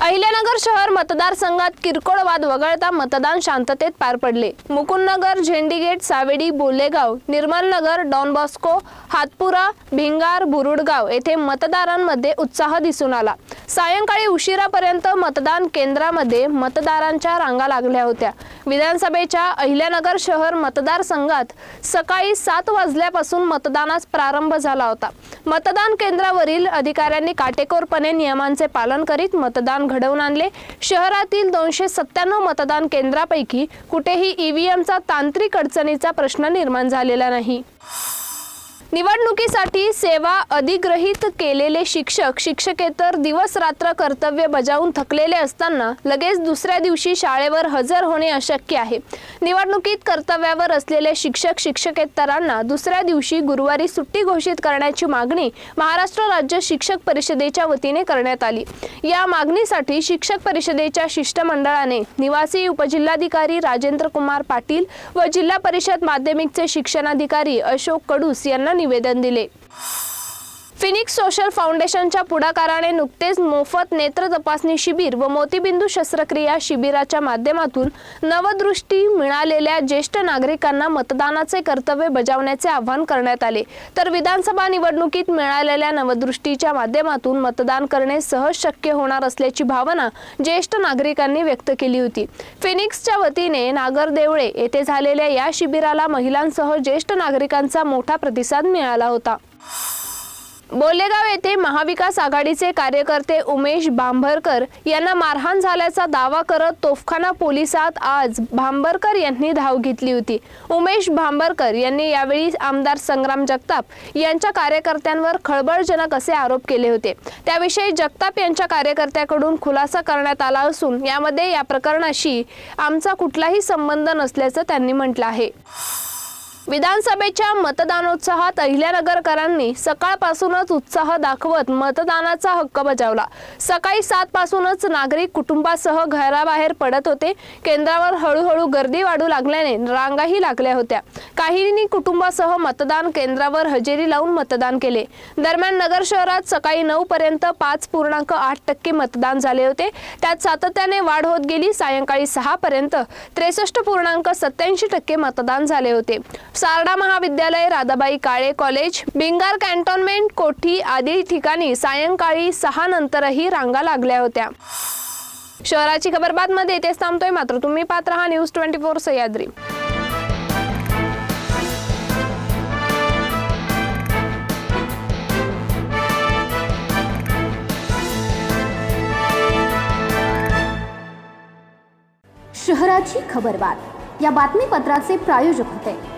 अहिल्यानगर शहर मतदारसंघात किरकोळ वाद वगळता मतदान शांततेत पार पडले. मुकुंदनगर झेंडीगेट सावेडी बोलेगाव निर्मलनगर डॉन बॉस्को हातपुरा भिंगार बुरुडगाव येथे मतदारांमध्ये उत्साह दिसून आला. सायंकाळी उशिरापर्यंत मतदान केंद्रामध्ये मतदारांच्या रांगा लागल्या होत्या. विधानसभेच्या अहिल्यानगर शहर मतदारसंघात सकाळी सात वाजल्यापासून मतदानास प्रारंभ झाला होता. मतदान केंद्रावरील अधिकाऱ्यांनी काटेकोरपणे नियमांचे पालन करीत मतदान घडवून आणले. शहरातील दोनशे सत्त्याण्णव मतदान केंद्रापैकी कुठेही ईव्हीएमचा तांत्रिक अडचणीचा प्रश्न निर्माण झालेला नाही. निवडणुकीसाठी सेवा अधिग्रहित केलेले शिक्षक शिक्षकेतर दिवस रात्र कर्तव्य बजावून थकलेले असताना लगेच दुसऱ्या दिवशी शाळेवर हजर होणे अशक्य आहे. निवडणुकीत कर्तव्यावर असलेले शिक्षक शिक्षकेतरांना दुसऱ्या दिवशी गुरुवारी सुट्टी घोषित करण्याची मागणी महाराष्ट्र राज्य शिक्षक परिषदेच्या वतीने करण्यात आली. या मागणीसाठी शिक्षक परिषदेच्या शिष्टमंडळाने निवासी उपजिल्हाधिकारी राजेंद्र कुमार पाटील व जिल्हा परिषद माध्यमिकचे शिक्षणाधिकारी अशोक कडूस यांना निवेदन दिले. फिनिक्स सोशल फाउंडेशनच्या पुढाकाराने नुकतेच मोफत नेत्र तपासणी शिबिर व मोतीबिंदू शस्त्रक्रिया शिबिराच्या माध्यमातून नवदृष्टी मिळालेल्या ज्येष्ठ नागरिकांना मतदानाचे कर्तव्य बजावण्याचे आवाहन करण्यात आले. तर विधानसभा निवडणुकीत मिळालेल्या नवदृष्टीच्या माध्यमातून मतदान करणे सहज शक्य होणार असल्याची भावना ज्येष्ठ नागरिकांनी व्यक्त केली होती. फिनिक्सच्या वतीने नागरदेवळे येथे झालेल्या या शिबिराला महिलांसह ज्येष्ठ नागरिकांचा मोठा प्रतिसाद मिळाला होता. बोलेगाव येथे महाविकास आघाडीचे कार्यकर्ते उमेश भांबरकर यांना मारहाण झाल्याचा दावा करत तोफखाना पोलिसात आज भांबरकर यांनी धाव घेतली होती. उमेश भांबरकर यांनी यावेळी आमदार संग्राम जगताप यांच्या कार्यकर्त्यांवर खळबळजनक असे आरोप केले होते. त्याविषयी जगताप यांच्या कार्यकर्त्याकडून खुलासा करण्यात आला असून यामध्ये या प्रकरणाशी आमचा कुठलाही संबंध नसल्याचं त्यांनी म्हटलं आहे. विधानसभेच्या मतदानोत्साहात अहिल्यानगरकरांनी सकाळपासूनच उत्साह दाखवत मतदानाचा हक्क बजावला. सकाळी सात पासूनच नागरिक कुटुंबासह घराबाहेर पडत होते. केंद्रावर हळूहळू गर्दी वाढू लागल्याने रांगाही लागल्या होत्या. काहींनी कुटुंबासह मतदान केंद्रावर हजेरी लावून मतदान केले. दरम्यान नगर शहरात सकाळी नऊ पर्यंत पाच पूर्णांक आठ टक्के मतदान झाले होते. त्यात सातत्याने वाढ होत गेली. सायंकाळी सहा पर्यंत त्रेसष्ट पूर्णांक सत्याऐंशी टक्के मतदान झाले होते. सारडा महाविद्यालय राधाबाई काळे कॉलेज बिंगार कॅन्टोन्मेंट कोठी आदी ठिकाणी सायंकाळी सहा नंतरही रांगा लागल्या होत्या. शहराची खबरबात मध्ये इथेच थांबतोय. मात्र तुम्ही पात्र हा न्यूज ट्वेंटी फोर सह्याद्री. शहराची खबरबात या बातमीपत्राचे प्रायोजक होते.